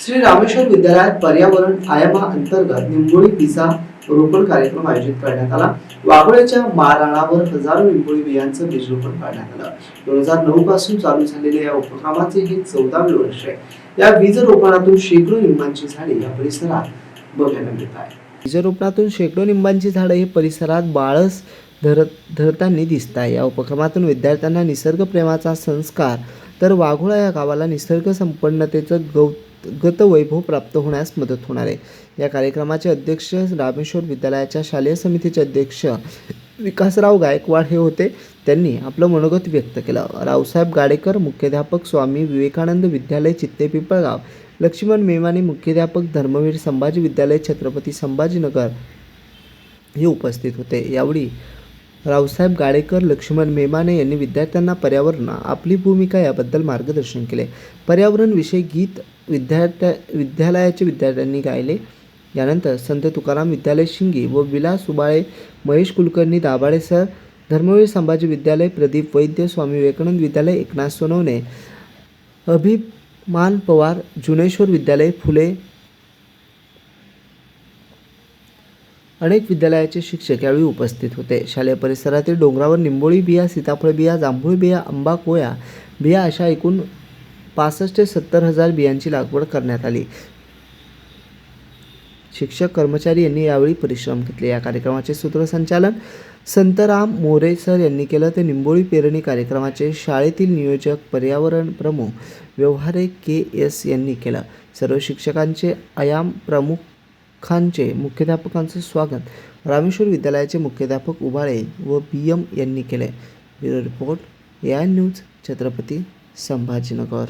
श्री रामेश्वर विद्यालयात पर्यावरण आयामा अंतर्गत निंबोळी पिसा रोपण कार्यक्रम आयोजित करण्यात आला. वाघोळ्याच्या माराळावर हजारो निंबोळी बियांचं बीजरोपण करण्यात आलं. दोन हजार नऊ पासून चालू झालेल्या या उपक्रमाचे हे चौदावे वर्ष आहे. या बीज रोपणातून शेकडो निंबांची झाडे या परिसरात बघायला मिळत आहे बीजरोपणातून शेकडो निंबांची झाडं हे परिसरात बाळस धरत धरताना दिसत आहे. या उपक्रमातून विद्यार्थ्यांना निसर्गप्रेमाचा संस्कार तर वाघोळा या गावाला निसर्ग संपन्नतेचं गौ गतवैभव प्राप्त होण्यास मदत होणार आहे. या कार्यक्रमाचे अध्यक्ष रामेश्वर विद्यालयाच्या शालेय समितीचे अध्यक्ष विकासराव गायकवाड हे होते. त्यांनी आपलं मनोगत व्यक्त केलं. रावसाहेब गाडेकर मुख्याध्यापक स्वामी विवेकानंद विद्यालय चित्तेपिपळगाव लक्ष्मण मेमाने मुख्याध्यापक धर्मवीर संभाजी विद्यालय छत्रपती संभाजीनगर हे उपस्थित होते. यावेळी रावसाहेब गाडेकर लक्ष्मण मेमाने यांनी विद्यार्थ्यांना पर्यावरण आपली भूमिका याबद्दल मार्गदर्शन केले. पर्यावरणविषयी गीत विद्यार्थ्या विद्यालयाचे विद्यार्थ्यांनी गायले. यानंतर संत तुकाराम विद्यालय शिंगी व विलास सुबाळे महेश कुलकर्णी दाभाडे सर धर्मवीर संभाजी विद्यालय प्रदीप वैद्य स्वामी विवेकानंद विद्यालय एकनाथ सोनवणे अभिमान पवार जुनेश्वर विद्यालय फुले अनेक विद्यालयाचे शिक्षक यावेळी उपस्थित होते. शालेय परिसरातील डोंगरावर निंबोळी बिया सीताफळ बिया जांभूळ बिया आंबा कोया बिया अशा एकूण पासष्ट ते सत्तर हजार बियांची लागवड करण्यात आली. शिक्षक कर्मचारी यांनी यावेळी परिश्रम घेतले. या कार्यक्रमाचे सूत्रसंचालन संतराम मोरे सर यांनी केलं. ते निंबोळी पेरणी कार्यक्रमाचे शाळेतील नियोजक पर्यावरण प्रमुख व्यवहारे के एस यांनी केलं. सर्व शिक्षकांचे आयाम प्रमुख खानचे मुख्याध्यापकांचं स्वागत. रामेश्वर विद्यालयाचे मुख्याध्यापक उभाळे व बी एम यांनी केले. Bureau report A I news Chhatrapati Sambhajinagar.